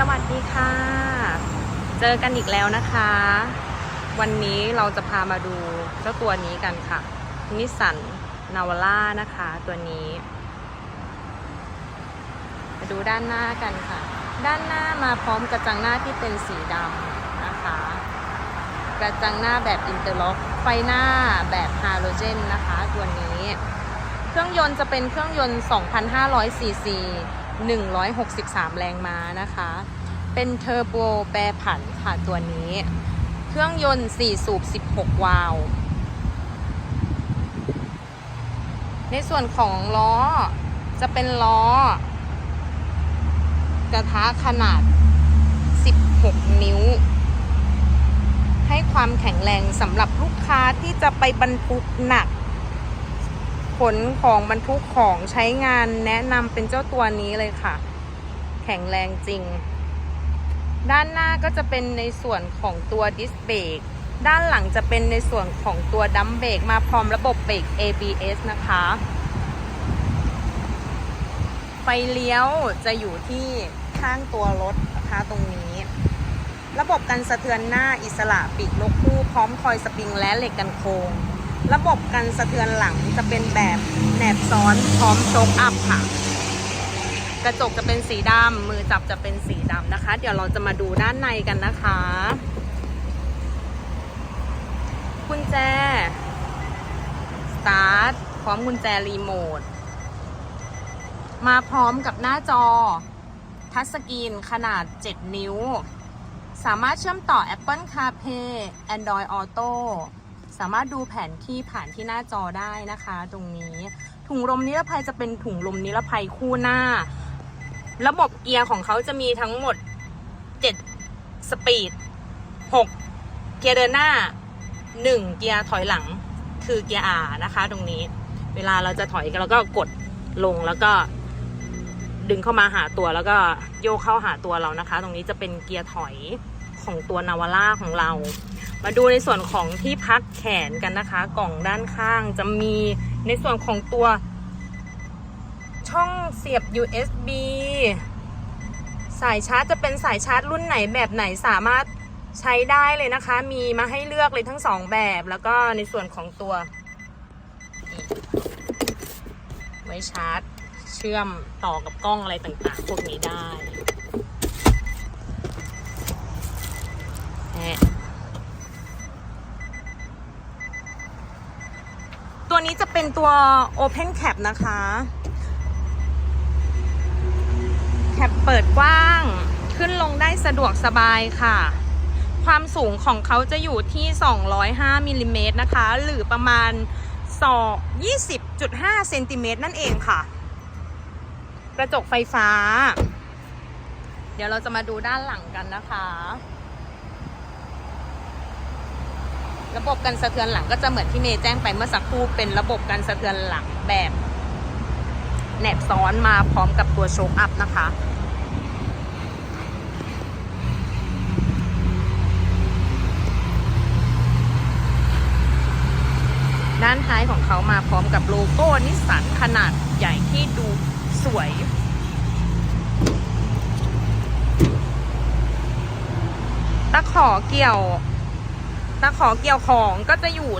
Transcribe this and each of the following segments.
สวัสดีค่ะ เจอกันอีกแล้วนะคะ วันนี้เราจะพามาดูเจ้าตัวนี้กันค่ะ นิสสันนาวาร่านะคะตัวนี้มาดูด้านหน้ากันค่ะ ด้านหน้ามาพร้อมกระจังหน้าที่เป็นสีดำนะคะ กระจังหน้าแบบอินเตอร์ล็อก ไฟหน้าแบบฮาโลเจนนะคะ ตัวนี้ เครื่องยนต์จะเป็นเครื่องยนต์ 2,500ซีซี 163 แรงม้านะคะ เป็นเทอร์โบแปรผันค่ะตัวนี้ เครื่องยนต์ 4 สูบ 16 วาล์วในส่วนของล้อจะเป็นล้อกระทะขนาด 16 นิ้ว ให้ความแข็งแรงสำหรับลูกค้าที่จะไปบรรทุกหนัก ขนของบรรทุกของใช้งานแนะนำเป็นเจ้าตัวนี้เลยค่ะ แข็งแรงจริง ด้านหน้าก็จะเป็นในส่วนของตัวดิสเบรกด้านหลังจะเป็นในส่วนของตัวดัมเบรกมาพร้อมระบบเบรก ABS นะคะ ไฟเลี้ยวจะอยู่ที่ข้างตัวรถนะคะตรงนี้ ระบบกันสะเทือนหน้าอิสระปีกนกคู่พร้อมคอยสปริงและเหล็กกันโค้ง ระบบกันสะเทือนหลังจะเป็นแบบแหนบซ้อนพร้อมโชคอัพค่ะ กระจกจะเป็นสีดำมือจับจะเป็นสีดำนะคะ เดี๋ยวเราจะมาดูด้านในกันนะคะกุญแจ สตาร์ท พร้อมกุญแจรีโมท มาพร้อมกับหน้าจอ ทัชสกรีนขนาด 7 นิ้ว สามารถเชื่อมต่อ Apple CarPlay Android Auto สามารถดูแผนที่ผ่านที่หน้าจอได้นะคะ ตรงนี้ ถุงลมนิรภัยจะเป็นถุงลมนิรภัยคู่หน้า ระบบเกียร์ของเขาจะมีทั้งหมด 7 สปีด 6 เกียร์เดินหน้า 1 เกียร์ถอยหลัง คือเกียร์ R นะคะ ตรงนี้ เวลาเราจะถอยเราก็กดลงแล้วก็ดึงเข้ามาหาตัวแล้วก็โยกเข้าหาตัวเรานะคะ ตรงนี้จะเป็นเกียร์ถอยของตัวนาวาร่าของเรา มาดูในส่วนของที่พักแขนกันนะคะ กล่องด้านข้างจะมีในส่วนของตัว ช่องเสียบ USB สายชาร์จจะเป็นสายชาร์จรุ่นไหนแบบไหนสามารถใช้ได้เลยนะคะ มีมาให้เลือกเลยทั้งสองแบบ แล้วก็ในส่วนของตัว ไว้ชาร์จเชื่อมต่อกับกล้องอะไรต่างๆ พวกนี้ได้แหะตัว นี้จะเป็นตัว Open Cap นะคะ แคปเปิดกว้าง ขึ้นลงได้สะดวกสบายค่ะ ความสูงของเขาจะอยู่ที่ 205มิลลิเมตรนะคะ หรือประมาณ2 20.5เซนติเมตรนั่นเองค่ะ กระจกไฟฟ้า เดี๋ยวเราจะมาดูด้านหลังกันนะคะ ระบบกันสะเทือนหลังก็จะเหมือนที่เมย์แจ้งไปเมื่อสักครู่เป็นระบบกันสะเทือนหลังแบบแหนบซ้อนมาพร้อมกับตัวโชคอัพนะคะ ด้านท้ายของเขามาพร้อมกับโลโก้นิสสันขนาดใหญ่ที่ดูสวยตะขอเกี่ยว ตะขอเกี่ยวของก็จะอยู่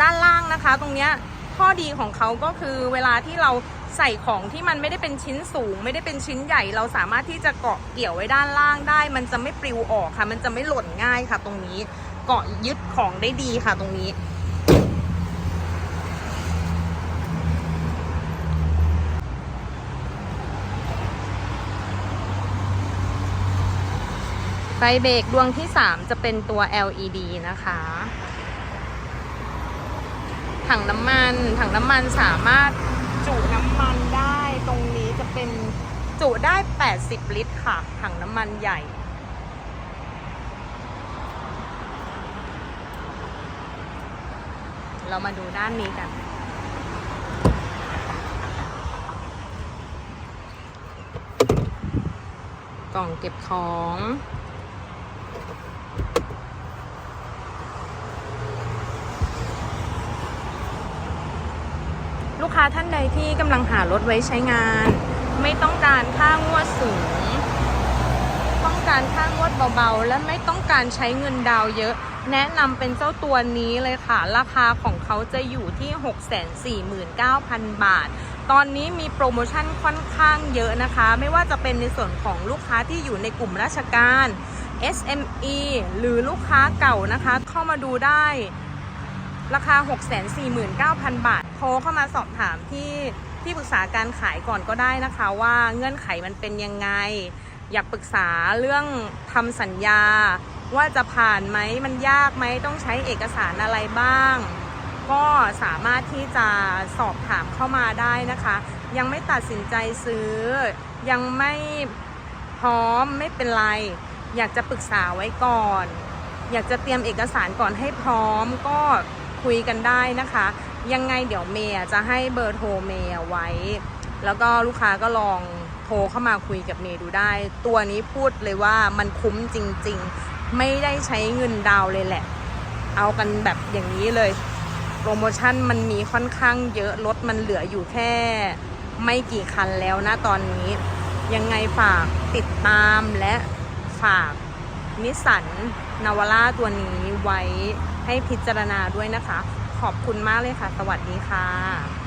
ด้านล่างนะคะ ตรงเนี้ยข้อดีของเขาก็คือเวลาที่เราใส่ของที่มันไม่ได้เป็นชิ้นสูง ไม่ได้เป็นชิ้นใหญ่ เราสามารถที่จะเกาะเกี่ยวไว้ด้านล่างได้ มันจะไม่ปลิวออกค่ะ มันจะไม่หล่นง่ายค่ะ ตรงนี้เกาะยึดของได้ดีค่ะ ตรงนี้ ไฟเบรกดวงที่ 3 จะเป็นตัว LED นะคะ ถังน้ำมัน ถังน้ำมันสามารถจุน้ำมันได้ตรงนี้จะเป็นจุได้ 80 ลิตรค่ะ ถังน้ำมันใหญ่ เรามาดูด้านนี้กันกล่องเก็บของ ค้าท่านใดที่กำลังหารถไว้ใช้งาน ไม่ต้องการค่างวดสูง ต้องการค่างวดเบาๆ และไม่ต้องการใช้เงินดาวเยอะ แนะนำเป็นเจ้าตัวนี้เลยค่ะ ราคาของเขาจะอยู่ที่ 649,000 บาท ตอนนี้มีโปรโมชั่นค่อนข้างเยอะนะคะ ไม่ว่าจะเป็นในส่วนของลูกค้าที่อยู่ในกลุ่มราชการ SME หรือลูกค้าเก่านะคะ เข้ามาดูได้ ราคา 649,000 บาท รเข้ามาสอบถามที่ที่ปรึกษาการขายก่อนก็ได้นะคะ ว่าเงื่อนไขมันเป็นยังไง อยากปรึกษาเรื่องทำสัญญา ว่าจะผ่านไหมมันยากไหมต้องใช้เอกสารอะไรบ้าง ก็สามารถที่จะสอบถามเข้ามาได้นะคะ ยังไม่ตัดสินใจซื้อ ยังไม่พร้อมไม่เป็นไร อยากจะปรึกษาไว้ก่อน อยากจะเตรียมเอกสารก่อนให้พร้อมก็คุยกันได้นะคะ ยังไงเดี๋ยวเมย์จะให้เบอร์โทรเมย์ไว้ แล้วก็ลูกค้าก็ลองโทรเข้ามาคุยกับเมย์ดูได้ ตัวนี้พูดเลยว่ามันคุ้มจริง ๆ ไม่ได้ใช้เงินดาวเลยแหละ เอากันแบบอย่างนี้เลย โปรโมชั่นมันมีค่อนข้างเยอะรถมันเหลืออยู่แค่ ไม่กี่คันแล้วนะตอนนี้ ยังไงฝากติดตามและฝากนิสสันนาวาร่าตัวนี้ไว้ให้พิจารณาด้วยนะคะ ขอบคุณมากเลยค่ะ สวัสดีค่ะ